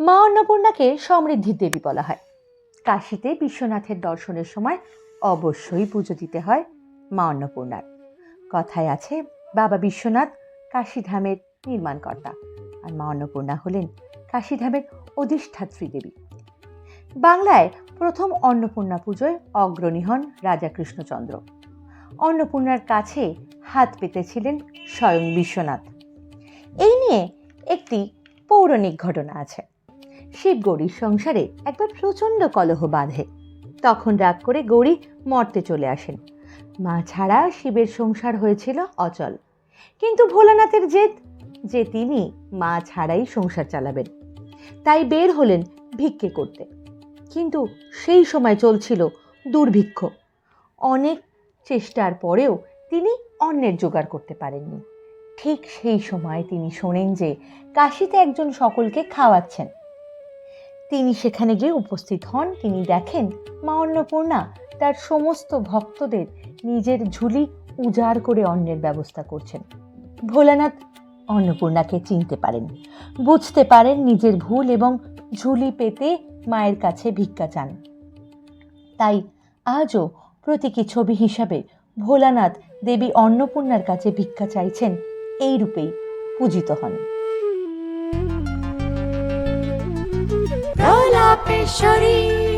মা অন্নপূর্ণাকে সমৃদ্ধির দেবী বলা হয়। কাশীতে বিশ্বনাথের দর্শনের সময় অবশ্যই পুজো দিতে হয় মা অন্নপূর্ণার। কথায় আছে, বাবা বিশ্বনাথ কাশীধামের নির্মাণকর্তা আর মা অন্নপূর্ণা হলেন কাশীধামের অধিষ্ঠাত্রী দেবী। বাংলায় প্রথম অন্নপূর্ণা পুজোয় অগ্রণী হন রাজা কৃষ্ণচন্দ্র। অন্নপূর্ণার কাছে হাত পেতেছিলেন স্বয়ং বিশ্বনাথ। এই নিয়ে একটি পৌরাণিক ঘটনা আছে। শিব গৌরীর সংসারে একবার প্রচণ্ড কলহ বাঁধে। তখন রাগ করে গৌরী মর্তে চলে আসেন। মা ছাড়া শিবের সংসার হয়েছিল অচল। কিন্তু ভোলানাথের জেদ যে তিনি মা ছাড়াই সংসার চালাবেন। তাই বের হলেন ভিক্ষে করতে। কিন্তু সেই সময় চলছিল দুর্ভিক্ষ। অনেক চেষ্টার পরেও তিনি অন্যের জোগাড় করতে পারেননি। ঠিক সেই সময় তিনি শোনেন যে কাশিতে একজন সকলকে খাওয়াচ্ছেন। তিনি সেখানে গিয়ে উপস্থিত হন। তিনি দেখেন মা অন্নপূর্ণা তার সমস্ত ভক্তদের নিজের ঝুলি উজাড় করে অন্নের ব্যবস্থা করছেন। ভোলানাথ অন্নপূর্ণাকে চিনতে পারেন বুঝতে পারেন নিজের ভুল এবং ঝুলি পেতে মায়ের কাছে ভিক্ষা চান। তাই আজও প্রতীকী ছবি হিসাবে ভোলানাথ দেবী অন্নপূর্ণার কাছে ভিক্ষা চাইছেন এই রূপেই পূজিত হন। প্রলাপেশ্বরী